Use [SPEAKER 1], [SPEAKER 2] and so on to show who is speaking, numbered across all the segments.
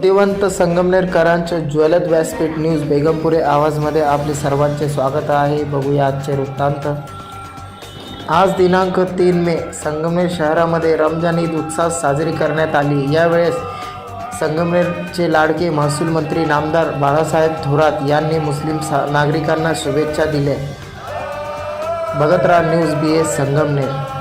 [SPEAKER 1] बुद्धिवंत संगमनेरकरांच्या ज्वलत व्यासपीठ न्यूज बेगमपुरे आवाजमध्ये आपले सर्वांचे स्वागत आहे. बघूया आजचे वृत्तांत. आज दिनांक तीन मे संगमनेर शहरामध्ये रमजान ईद उत्साहात साजरी करण्यात आली. यावेळेस संगमनेरचे लाडके महसूल मंत्री नामदार बाळासाहेब थोरात यांनी मुस्लिम सा नागरिकांना शुभेच्छा दिल्या. बघत राहा news B S Sangamner.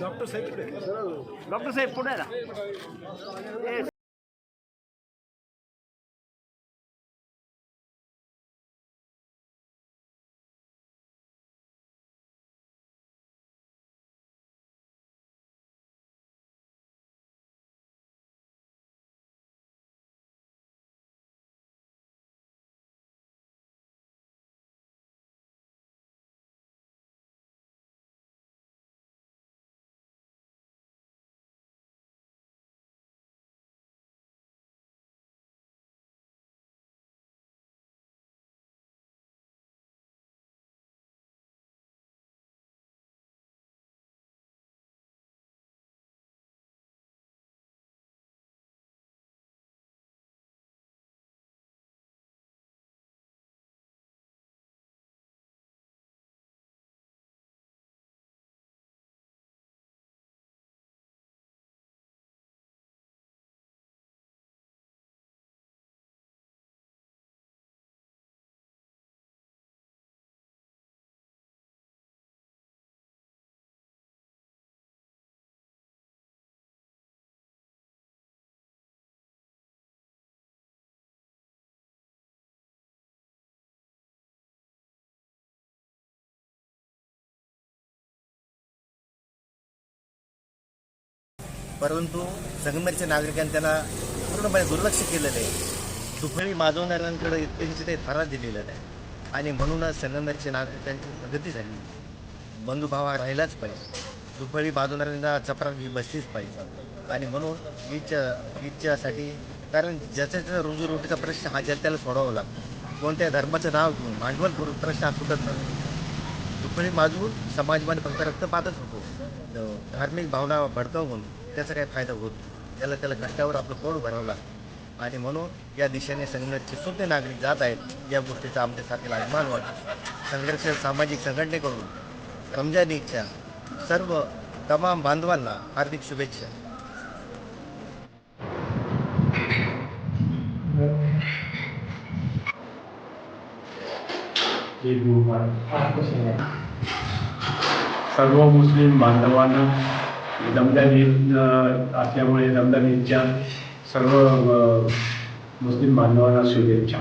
[SPEAKER 2] Doctor సేపు డాక్టర్ సేపు కూడా
[SPEAKER 3] परंतु संगमेरच्या नागरिकांनी त्याला पूर्णपणे दुर्लक्ष केलेलं आहे. दुफळी माजवणाऱ्यांकडे त्यांची ते फरार दिलेलं आहे आणि म्हणूनच संगमेरच्या नागरिकांची प्रगती झाली. बंधुभावा राहिलाच पाहिजे. दुफळी माजवणाऱ्यांना चपरा ही बसलीच पाहिजे. आणि म्हणून ईदच्या ईदच्यासाठी कारण ज्याच्या त्याचा रोजीरोटीचा प्रश्न हा जनतेला सोडावा लागतो. कोणत्या धर्माचं नाव घेऊन भांडवल करून प्रश्न हा सुटत नाही. दुपरी माजवून समाजमध्ये फक्त रक्तपातच होतो. धार्मिक भावना भडकावून त्याचा काही फायदा होत त्याला त्याला कष्टावर आपलं पोट भरावं लागतं. आणि म्हणून या दिशेने संघर्षाचे सुद्धा नागरिक जात आहेत. या गोष्टीचा आमच्यासारखेला अभिमान वाटतो. संघर्ष सामाजिक संघटनेकडून रमजान ईदच्या सर्व तमाम बांधवांना हार्दिक शुभेच्छा.
[SPEAKER 4] सर्व मुस्लिम बांधवांना रमजान ईद असल्यामुळे रमजान ईदच्या सर्व मुस्लिम बांधवांना शुभेच्छा.